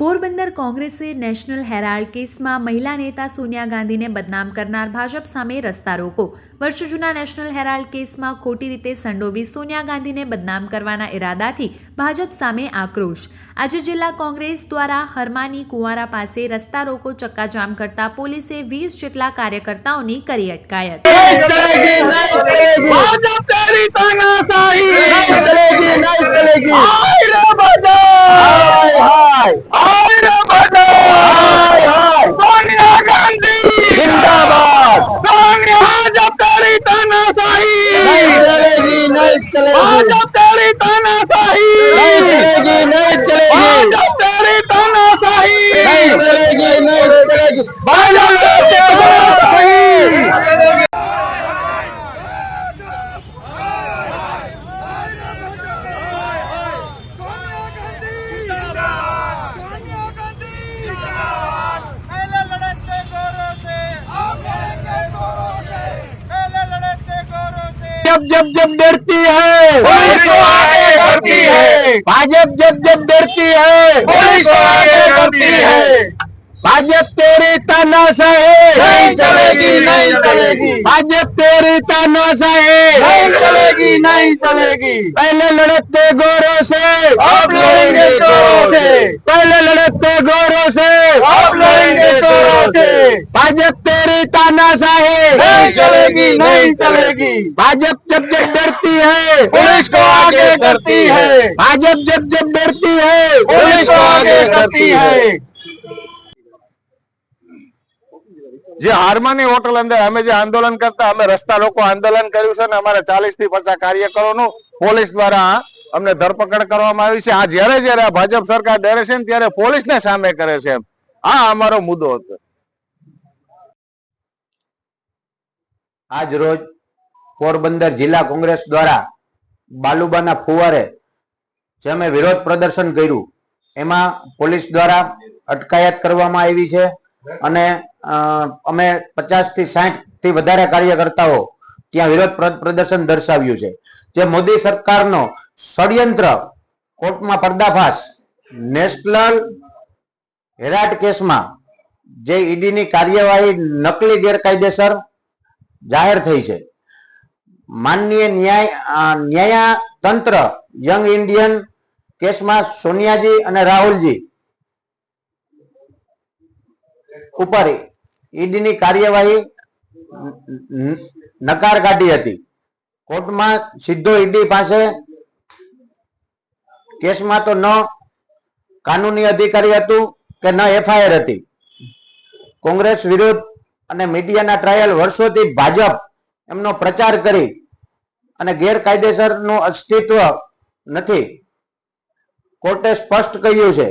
પોરબંદર કોંગ્રેસે national Herald કેસમાં મહિલા નેતા સોનિયા ગાંધીને બદનામ કરનાર ભાજપ સામે રસ્તા રોકો. વર્ષ જૂના નેશનલ હેરાલ્ડ કેસમાં ખોટી રીતે સંડોવી સોનિયા ગાંધીને બદનામ કરવાના ઈરાદાથી ભાજપ સામે આક્રોશ. આજે જિલ્લા કોંગ્રેસ દ્વારા હરમાની કુંવારા પાસે રસ્તા રોકો ચક્કાજામ કરતા પોલીસે વીસ જેટલા કાર્યકર્તાઓની કરી અટકાયત. जब जब जब डरती है पुलिस को आगे करती है। भाजप जब जब डरती है पुलिस को आगे करती है। भाजप तेरी तानाशाही नहीं चलेगी नहीं चलेगी। भाजप तेरी तानाशाही नहीं चलेगी नहीं चलेगी। पहले लड़ते गोरों से अब लड़ेंगे चोरों से। पहले लड़ते गोरों से अब लड़ेंगे चोरों से। भाजप तेरी तानाशाही नहीं चलेगी नहीं चलेगी। भाजप जब जब डरती है पुलिस को आगे करती है। भाजप जब जब डरती है पुलिस को आगे करती है। જે હારમાની હોટલ અંદર અમે જે આંદોલન કરતા, અમે રસ્તા લોકો આંદોલન કર્યું છે ને અમારા ચાલીસથી પચાસ કાર્યકરોનું પોલીસ દ્વારા અમને ધરપકડ કરવામાં આવી છે. આ જયારે જયારે ભાજપ સરકાર ડરે છે ને ત્યારે પોલીસને સામે કરે છે આ અમારો મુદ્દો હતો. આજ રોજ પોરબંદર જિલ્લા કોંગ્રેસ દ્વારા બાલુબાના ફુવારે, જે અમે વિરોધ પ્રદર્શન કર્યું, એમાં પોલીસ દ્વારા અટકાયત કરવામાં આવી છે. અને અમે પચાસથી સાઠથી વધારે કાર્યકર્તાઓ ત્યાં વિરોધ પ્રદર્શન દર્શાવ્યું છે. જે મોદી સરકારનો ષડયંત્ર કોર્ટમાં પર્દાફાશ, નેશનલ હેરાટ કેસમાં જે ઈડીની કાર્યવાહી નકલી ગેરકાયદેસર જાહેર થઈ છે. માનનીય ન્યાય ન્યાયતંત્ર યંગ ઇન્ડિયન કેસમાં સોનિયાજી અને રાહુલજી ઉપર ઈડીની કાર્યવાહી નકાર કાઢી હતી. કોર્ટમાં સીધો ઈડી પાસે કેસમાં તો ન કાનૂની અધિકારી હતું કે ન એફઆઈઆર હતી. કોંગ્રેસ વિરુદ્ધ અને મીડિયાના ટ્રાયલ વર્ષોથી ભાજપ એમનો પ્રચાર કરી અને ગેરકાયદેસરનું અસ્તિત્વ નથી. કોર્ટે સ્પષ્ટ કહ્યું છે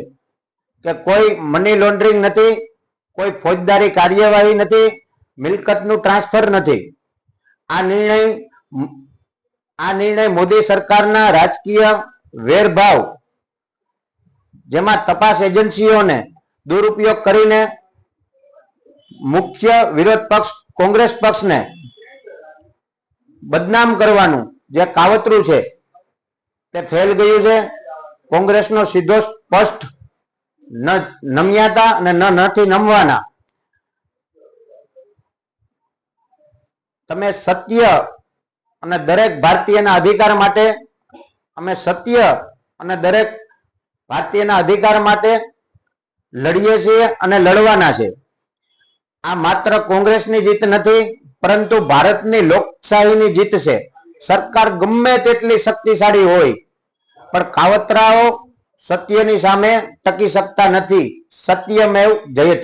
કે કોઈ મની લોન્ડરિંગ નથી કોઈ ફોજદારી કાર્યવાહી નથી, મિલકતનું ટ્રાન્સફર નથી. આ નિર્ણય આ નિર્ણય મોદી સરકારના રાજકીય વેરભાવ, જેમાં તપાસ એજન્સીઓને દુરુપયોગ કરીને મુખ્ય વિરોધ પક્ષ, કોંગ્રેસ પક્ષને બદનામ કરવાનું જે કાવતરું છે, તે ફેલ ગયું છે. કોંગ્રેસનો સીધો સ્પષ્ટ નમ્યાતા અને ન નથી નમવાના. તમે સત્ય અને દરેક ભારતીયના અધિકાર માટે, અમે સત્ય અને દરેક ભારતીયના અધિકાર માટે લડીએ છીએ અને લડવાના છે. આ માત્ર કોંગ્રેસની જીત નથી, પરંતુ ભારતની લોકશાહીની જીત છે. સરકાર ગમે તેટલી શક્તિશાળી હોય, પણ કાવતરાઓ સત્યની સામે ટકી શકતા નથી. સત્યમેવ જયતે.